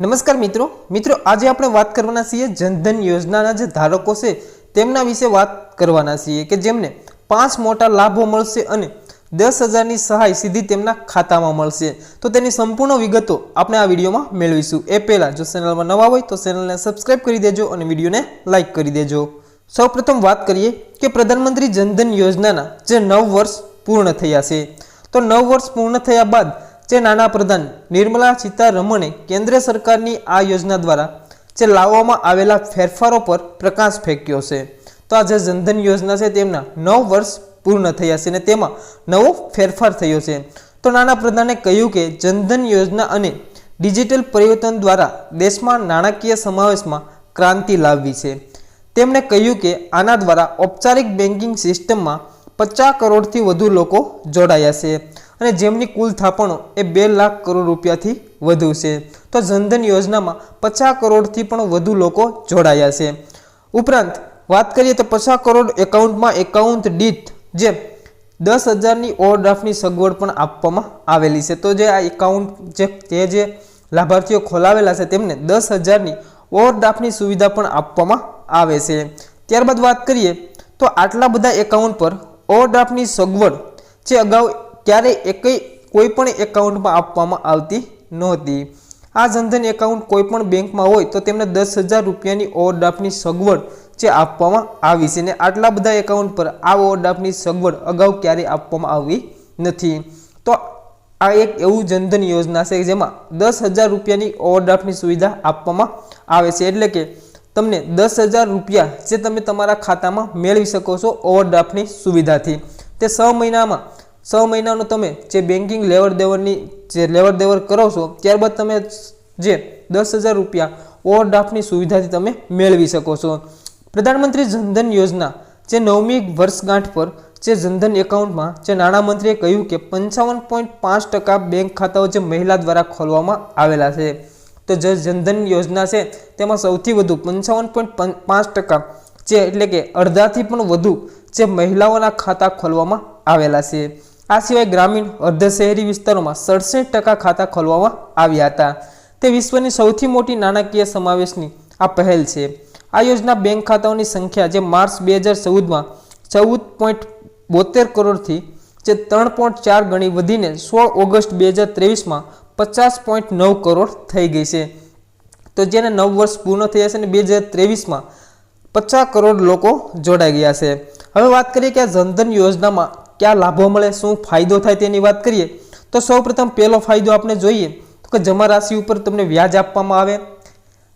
નમસ્કાર મિત્રો. મિત્રો, આજે આપણે વાત કરવાના છીએ જનધન યોજનાના જે ધારકો છે, તેમના વિશે વાત કરવાના છીએ કે જેમને પાંચ મોટા લાભો મળશે અને દસ હજારની સહાય સીધી તેમના ખાતામાં મળશે. તો તેની સંપૂર્ણ વિગતો આપણે આ વિડીયોમાં મેળવીશું. એ પહેલાં જો ચેનલમાં નવા હોય તો ચેનલને સબસ્ક્રાઈબ કરી દેજો અને વિડીયોને લાઇક કરી દેજો. સૌપ્રથમ વાત કરીએ કે પ્રધાનમંત્રી જનધન યોજનાના જે નવ વર્ષ પૂર્ણ થયા છે. તો નવ વર્ષ પૂર્ણ થયા બાદ જે નાના પ્રધાન નિર્મલા સીતારમણે કેન્દ્ર સરકારની આ યોજના દ્વારા જે લાવવામાં આવેલા ફેરફારો પર પ્રકાશ ફેંક્યો છે. તો આ જે જનધન યોજના છે તેમના નવ વર્ષ પૂર્ણ થયા છે અને તેમાં નવો ફેરફાર થયો છે. તો નાના પ્રધાને કહ્યું કે જનધન યોજના અને ડિજિટલ પરિવર્તન દ્વારા દેશમાં નાણાકીય સમાવેશમાં ક્રાંતિ લાવવી છે. તેમણે કહ્યું કે આના દ્વારા ઔપચારિક બેન્કિંગ સિસ્ટમમાં પચાસ કરોડથી વધુ લોકો જોડાયા છે. અને જેમની કુલ થાપણો એ બે લાખ કરોડ રૂપિયાથી વધુ છે. તો જનધન યોજનામાં પચાસ કરોડથી પણ વધુ લોકો જોડાયા છે. ઉપરાંત, વાત કરીએ તો પચાસ કરોડ એકાઉન્ટમાં એકાઉન્ટ દીઠ જે દસ હજારની ઓવરડ્રાફ્ટની સગવડ પણ આપવામાં આવેલી છે. તો જે આ એકાઉન્ટ જે, તે જે લાભાર્થીઓ ખોલાવેલા છે, તેમને દસ હજારની ઓવરડ્રાફ્ટની સુવિધા પણ આપવામાં આવે છે. ત્યારબાદ વાત કરીએ તો આટલા બધા એકાઉન્ટ પર ઓવરડ્રાફ્ટની સગવડ જે અગાઉ ક્યારેય એકય કોઈ પણ એકાઉન્ટમાં આપવામાં આવતી નહોતી. આ જનધન એકાઉન્ટ કોઈ પણ બેંકમાં હોય તો તેમને દસ હજાર રૂપિયાની ઓવરડ્રાફ્ટની સગવડ જે આપવામાં આવી છે ને આટલા બધા એકાઉન્ટ પર આ ઓવરડ્રાફ્ટની સગવડ અગાઉ ક્યારેય આપવામાં આવી નથી. તો આ એક એવું જનધન યોજના છે જેમાં દસ હજાર રૂપિયાની ઓવરડ્રાફ્ટની સુવિધા આપવામાં આવે છે. એટલે કે તમને દસ હજાર રૂપિયા જે તમે તમારા ખાતામાં મેળવી શકો છો ઓવરડ્રાફ્ટની સુવિધાથી. તે છ મહિનામાં છ મહિનાનો તમે જે બેન્કિંગ લેવડ દેવડની જે લેવડ દેવડ કરો છો, ત્યારબાદ તમે જે દસ હજાર રૂપિયા ઓવરડ્રાફ્ટની સુવિધાથી તમે મેળવી શકો છો. પ્રધાનમંત્રી જનધન યોજના, જે નવમી વર્ષગાંઠ પર જે જનધન એકાઉન્ટમાં જે નાણામંત્રીએ કહ્યું કે પંચાવન પોઈન્ટ પાંચ ટકા બેંક ખાતાઓ જે મહિલા દ્વારા ખોલવામાં આવેલા છે. તો જે જનધન યોજના છે, તેમાં સૌથી વધુ પંચાવન પોઈન્ટ પાંચ ટકા જે એટલે કે અડધાથી પણ વધુ જે મહિલાઓના ખાતા ખોલવામાં આવેલા છે. આ સિવાય ગ્રામીણ અર્ધ શહેરી વિસ્તારોમાં સડસઠ ટકા ખાતા ખોલવામાં આવ્યા હતા. તે વિશ્વની સૌથી મોટી નાણાકીય સમાવેશની આ પહેલ છે. આ યોજના બેંક ખાતાઓની સંખ્યા જે માર્ચ બે હજાર ચૌદમાં ચૌદ પોઈન્ટ બોતેર કરોડથી જે ત્રણ પોઈન્ટ ચાર ગણી વધીને સોળ ઓગસ્ટ બે હજાર ત્રેવીસમાં પચાસ પોઈન્ટ નવ કરોડ થઈ ગઈ છે. તો જેને નવ વર્ષ પૂર્ણ થયા છે અને બે હજાર ત્રેવીસમાં પચાસ કરોડ લોકો જોડાઈ ગયા છે. હવે વાત કરીએ કે આ જનધન યોજનામાં ક્યાં લાભો મળે, શું ફાયદો થાય તેની વાત કરીએ, તો સૌપ્રથમ પહેલો ફાયદો આપણે જોઈએ તો કે જમા રાશિ ઉપર તમને વ્યાજ આપવામાં આવે.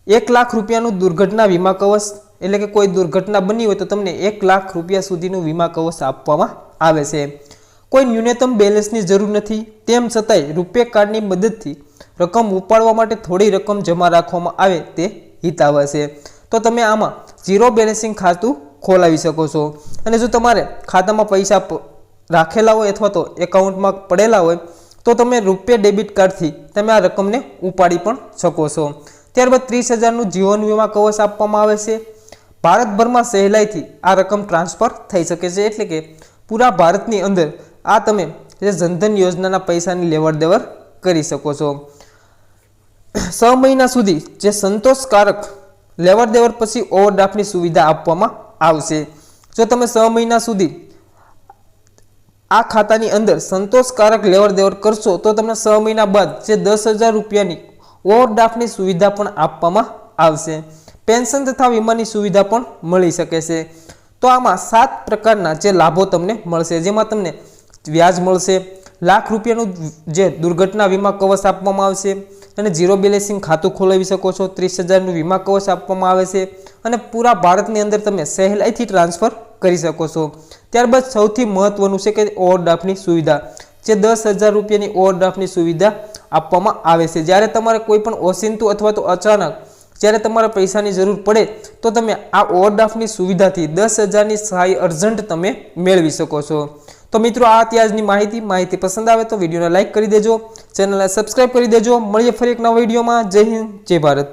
એક લાખ રૂપિયાનું દુર્ઘટના વીમા કવચ, એટલે કે કોઈ દુર્ઘટના બની હોય તો તમને એક લાખ રૂપિયા સુધીનું વીમા કવચ આપવામાં આવે છે. કોઈ ન્યૂનતમ બેલેન્સની જરૂર નથી, તેમ છતાંય રૂપે કાર્ડની મદદથી રકમ ઉપાડવા માટે થોડી રકમ જમા રાખવામાં આવે તે હિતાવ છે. તો તમે આમાં ઝીરો બેલેન્સિંગ ખાતું ખોલાવી શકો છો. અને જો તમારે ખાતામાં પૈસા રાખેલા હોય અથવા તો એકાઉન્ટમાં પડેલા હોય, તો તમે રૂપે ડેબિટ કાર્ડથી તમે આ રકમને ઉપાડી પણ શકો છો. ત્યારબાદ ત્રીસ હજારનું જીવન વીમા કવચ આપવામાં આવે છે. ભારતભરમાં સહેલાઈથી આ રકમ ટ્રાન્સફર થઈ શકે છે. એટલે કે પૂરા ભારતની અંદર આ તમે જે જનધન યોજનાના પૈસાની લેવડ દેવડ કરી શકો છો. છ મહિના સુધી જે સંતોષકારક લેવડ દેવડ પછી ઓવરડ્રાફ્ટની સુવિધા આપવામાં આવશે. જો તમે છ મહિના સુધી આ ખાતાની અંદર સંતોષકારક લેવડ દેવડ કરશો તો તમને છ મહિના બાદ જે દસ હજાર રૂપિયાની ઓવરડ્રાફ્ટની સુવિધા પણ આપવામાં આવશે. પેન્શન તથા વીમાની સુવિધા પણ મળી શકે છે. તો આમાં સાત પ્રકારના જે લાભો તમને મળશે, જેમાં તમને વ્યાજ મળશે, લાખ રૂપિયાનું જે દુર્ઘટના વીમા કવચ આપવામાં આવશે અને ઝીરો બેલેન્સિંગ ખાતું ખોલાવી શકો છો, ત્રીસ હજારનું વીમા કવચ આપવામાં આવે છે અને પૂરા ભારતની અંદર તમે સહેલાઈથી ટ્રાન્સફર કરી શકો છો. ત્યારબાદ સૌથી મહત્વનું છે કે ઓવરડ્રાફ્ટની સુવિધા. જે દસ હજાર રૂપિયાની ઓવરડ્રાફ્ટની સુવિધા આપવામાં આવે છે. જ્યારે તમારે કોઈ પણ ઓસિંતું અથવા તો અચાનક જ્યારે તમારે પૈસાની જરૂર પડે, તો તમે આ ઓવરડ્રાફ્ટની સુવિધાથી દસ હજારની સહાય અર્જન્ટ તમે મેળવી શકો છો. તો મિત્રો, આ ત્યાજની માહિતી. માહિતી પસંદ આવે તો વિડીયોને લાઇક કરી દેજો. ચેનલને સબસ્ક્રાઇબ કરી દેજો. મળીએ ફરી એક નવા વિડીયોમાં. જય હિન્દ, જય ભારત.